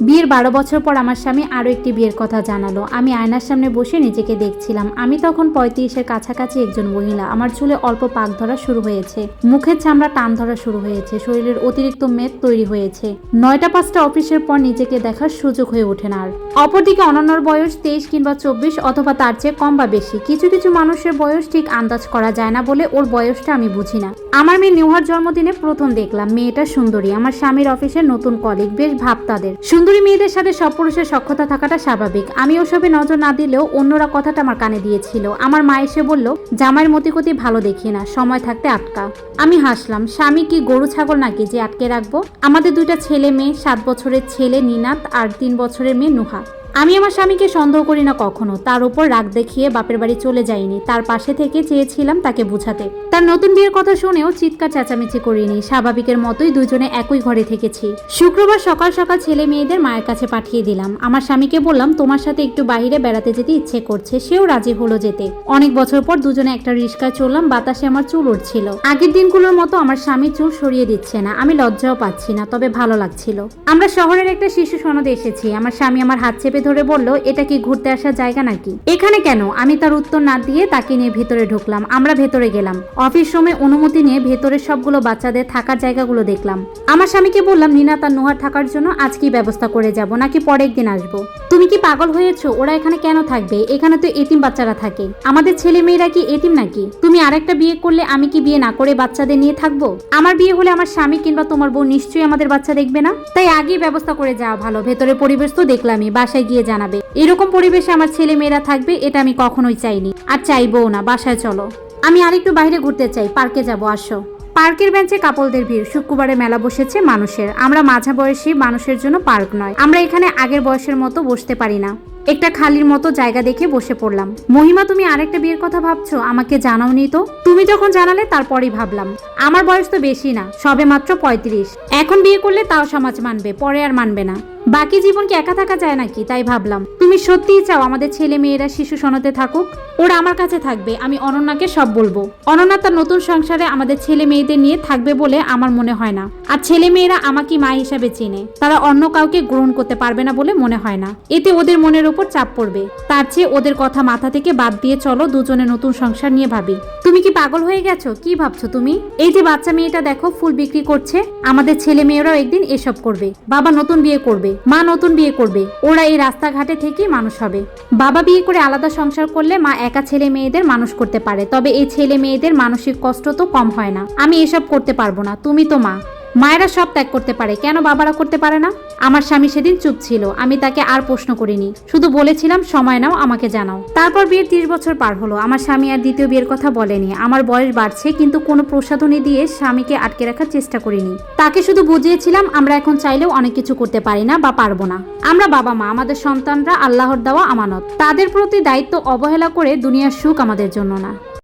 বিয়ের বারো বছর পর আমার স্বামী আরও একটি বিয়ের কথা জানালো। আমি আয়নার সামনে বসে নিজেকে দেখছিলাম। আমি তখন পঁয়ত্রিশের কাছাকাছি একজন মহিলা। আমার চুলে অল্প পাক ধরা শুরু হয়েছে। মুখের চামড়া টান ধরা শুরু হয়েছে। শরীরের অতিরিক্ত মেদ তৈরি হয়েছে। নয়টা পাঁচটা অফিসের পর নিজেকে দেখার সুযোগ হয়ে ওঠে না আর। অপরদিকে অনন্যর বয়স তেইশ কিংবা চব্বিশ অথবা তার চেয়ে কম বা বেশি। কিছু কিছু মানুষের বয়স ঠিক আন্দাজ করা যায় না বলে ওর বয়সটা আমি বুঝি না। আমার মেয়ে নিউহার জন্মদিনে প্রথম দেখলাম। মেয়েটা সুন্দরী। আমার স্বামীর অফিসের নতুন কলিগ বেশ ভাব তাদের। সুন্দরী মেয়েদের সাথে সব পুরুষের সক্ষতা থাকাটা স্বাভাবিক। আমি ওসবে নজর না দিলেও অন্যরা কথাটা আমার কানে দিয়েছিল। আমার মা এসে বলল, জামাইয়ের মতিগতি ভালো দেখি না, সময় থাকতে আটকা। আমি হাসলাম, স্বামী কি গরু, ছাগল নাকি যে আটকে রাখব? আমাদের দুইটা ছেলে মেয়ে, সাত বছরের ছেলে নিনাত আর তিন বছরের মেয়ে নুহা। আমি আমার স্বামীকে সন্দেহ করি না কখনো। তার উপর রাগ দেখিয়ে বাপের বাড়ি চলে যাইনি। তার পাশে থেকে চেয়েছিলাম তাকে বুঝাতে। তার নতুন বিয়ের কথা শুনেও চিৎকার চেঁচামেচি করিনি। স্বাভাবিকের মতোই দুজনে একই ঘরে থেকেছি। শুক্রবার সকাল সকাল ছেলে মেয়েদের মায়ের কাছে পাঠিয়ে দিলাম। আমার স্বামীকে বললাম, তোমার সাথে একটু বাইরে বেড়াতে যেতে ইচ্ছে করছে। সেও রাজি হলো যেতে। অনেক বছর পর দুজনে একটা রিক্সায় চললাম বাতাসে আমার চুল উঠছিল আগের দিনগুলোর মতো আমার স্বামী চুল সরিয়ে দিচ্ছে না। আমি লজ্জাও পাচ্ছি না, তবে ভালো লাগছিল। আমরা শহরের একটা শিশু সনদে এসেছি। আমার স্বামী আমার হাত চেপে ধরে বলল, এটা কি ঘুরতে আসার জায়গা নাকি? এখানে কেন? আমি তার উত্তর না দিয়ে তাকে নিয়ে ভেতরে ঢুকলাম। আমরা ভেতরে গেলাম। অফিস রুমে অনুমতি নিয়ে ভেতরের সবগুলো বাচ্চাদের থাকার জায়গাগুলো দেখলাম। আমার স্বামীকে বললাম, নিনা, তার নোহার থাকার জন্য আজকেই ব্যবস্থা করে যাব? নাকি পরের দিন আসব? তুমি কি পাগল হয়েছো? ওরা এখানে কেন থাকবে? এখানে তো এতিম বাচ্চারা থাকে। আমাদের ছেলে মেয়েরা কি এতিম নাকি? তুমি আরেকটা বিয়ে করলে আমি কি বিয়ে না করে বাচ্চাদের নিয়ে থাকব? আমার বিয়ে হলে আমার স্বামী কিংবা তোমার বউ নিশ্চয়ই আমাদের বাচ্চা দেখবে না? তাই আগেই ব্যবস্থা করে যাওয়া ভালো। ভেতরে পরিবেশ তো দেখলামই। বাসায় গিয়ে জানাবে। এরকম পরিবেশে আমার ছেলে মেয়েরা থাকবে, এটা আমি কখনোই চাইনি। আর চাইবও না, বাসায় চলো। আমি আরেকটু বাইরে ঘুরতে চাই, পার্কে যাব, আসো। পার্কের বেঞ্চে কাপলদের ভিড়, শুক্রবারে মেলা বসেছে মানুষের। আমরা মাঝা বয়সী মানুষের জন্য পার্ক নয়। আমরা এখানে আগের বয়সের মতো বসতে পারি না। একটা খালির মতো জায়গা দেখে বসে পড়লাম। মহিমা, তুমি আরেকটা বিয়ের কথা ভাবছ? আমাকে জানাওনি তো। তুমি যখন জানালে, তারপরেই ভাবলাম। আমার বয়স তো বেশি না, সবে মাত্র পঁয়ত্রিশ। এখন বিয়ে করলে তাও সমাজ মানবে, পরে আর মানবে না। বাকি জীবন কি একা থাকা যায় নাকি? তাই ভাবলাম। তুমি সত্যিই চাও আমাদের ছেলে মেয়েরা শিশু সনতে থাকুক? ওরা আমার কাছে থাকবে, আমি অনন্যাকে সব বলব। অনন্যা তার নতুন সংসারে আমাদের ছেলে মেয়েদের নিয়ে থাকবে বলে আমার মনে হয় না। আর ছেলে মেয়েরা আমাকে মা হিসাবে চেনে। তারা অন্য কাউকে গ্রহণ করতে পারবে না বলে মনে হয় না। এতে ওদের মনের উপর চাপ পড়বে। তার চেয়ে ওদের কথা মাথা থেকে বাদ দিয়ে চলো দুজনে নতুন সংসার নিয়ে ভাবি। তুমি কি পাগল হয়ে গেছো? কি ভাবছ তুমি? এই যে বাচ্চা মেয়েটা দেখো, ফুল বিক্রি করছে। আমাদের ছেলে মেয়েরাও একদিন এসব করবে। বাবা নতুন বিয়ে করবে। মা নতুন বিয়ে করবে। ওরা এই রাস্তাঘাটে থেকেই মানুষ হবে। বাবা বিয়ে করে আলাদা সংসার করলে মা একা ছেলে মেয়েদের মানুষ করতে পারে। তবে এই ছেলে মেয়েদের মানসিক কষ্ট তো কম হয় না। আমি এসব করতে পারব না। তুমি তো মা। মায়েরা সব ত্যাগ করতে পারে। কেন বাবারা করতে পারে না? আমার স্বামী সেদিন চুপ ছিল, আমি তাকে আর প্রশ্ন করিনি। শুধু বলেছিলাম, সময় নাও, আমাকে জানাও। তারপর বিয়ের তিরিশ বছর পার হলো। আমার স্বামী আর দ্বিতীয় বিয়ের কথা বলেনি। আমার বয়স বাড়ছে, কিন্তু কোনো প্রসাধনী দিয়ে স্বামীকে আটকে রাখার চেষ্টা করিনি। তাকে শুধু বুঝিয়েছিলাম, আমরা এখন চাইলেও অনেক কিছু করতে পারি না বা পারব না। আমরা বাবা মা আমাদের সন্তানরা আল্লাহর দেওয়া আমানত। তাদের প্রতি দায়িত্ব অবহেলা করে দুনিয়ার সুখ আমাদের জন্য না।